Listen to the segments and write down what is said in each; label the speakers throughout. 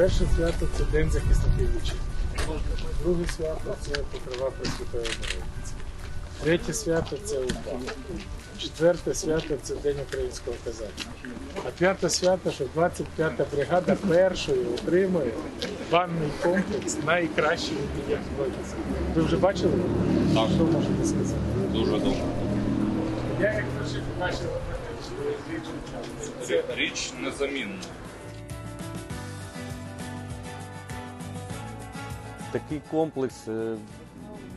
Speaker 1: Перше свято це День захисників вітчизни. Друге свято це Покрова Пресвятої Богородиці. Третє свято це УПА. Четверте свято це День українського козацтва. А п'яте свято, що 25-та бригада першою отримує банний комплекс найкращий від Збройних. Ви вже бачили?
Speaker 2: Так.
Speaker 1: Що можете сказати?
Speaker 2: Дуже добре.
Speaker 1: Я як перший побачив
Speaker 2: Це річ незамінна.
Speaker 3: Такий комплекс е,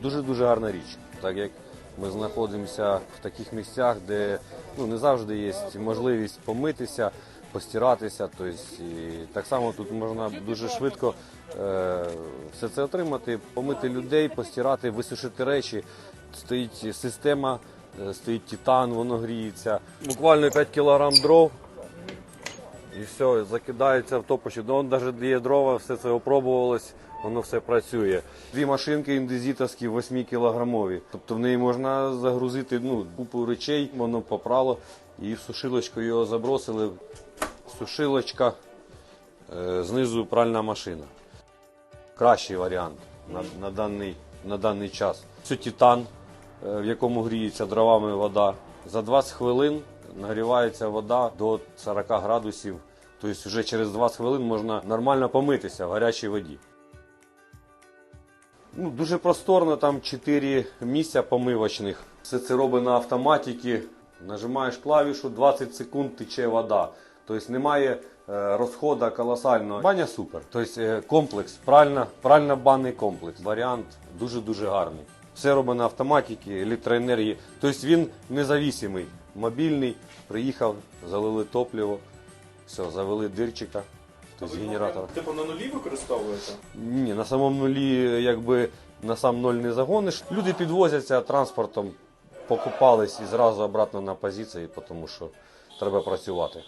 Speaker 3: дуже-дуже гарна річ, так як ми знаходимося в таких місцях, де ну, не завжди є можливість помитися, постиратися. Тобто, і так само тут можна дуже швидко е, все це отримати, помити людей, постирати, висушити речі. Стоїть система, е, стоїть титан, воно гріється. Буквально 5 кілограм дров. І все, закидається в топочі. Ну, навіть є дрова, все це опробувалось, воно все працює. Дві машинки індезітовські 8 кілограмові. Тобто в неї можна загрузити ну, купу речей, воно попрало і в сушилочку його забросили. Сушилочка, е, знизу пральна машина. Кращий варіант на, на, даний, на даний час. Це титан, е, в якому гріється дровами вода. За 20 хвилин нагрівається вода до 40 градусів. Тобто вже через 20 хвилин можна нормально помитися в гарячій воді. Ну, дуже просторно, там 4 місця помивочних. Все це робить на автоматиці. Нажимаєш клавішу, 20 секунд тече вода. Тобто немає е, розходу колосального. Баня супер. Тобто е, комплекс, правильно, правильно банний комплекс. Варіант дуже-дуже гарний. Все робить на автоматиці, електроенергії. Тобто він независимий, мобільний. Приїхав, залили топливо, все, завели дирчика. Тобто генератор.
Speaker 4: Типу на нулі використовуєте?
Speaker 3: Ні, на самому нулі якби на сам ноль не загониш. Люди підвозяться транспортом, покупались і зразу обратно на позиції, тому що треба працювати.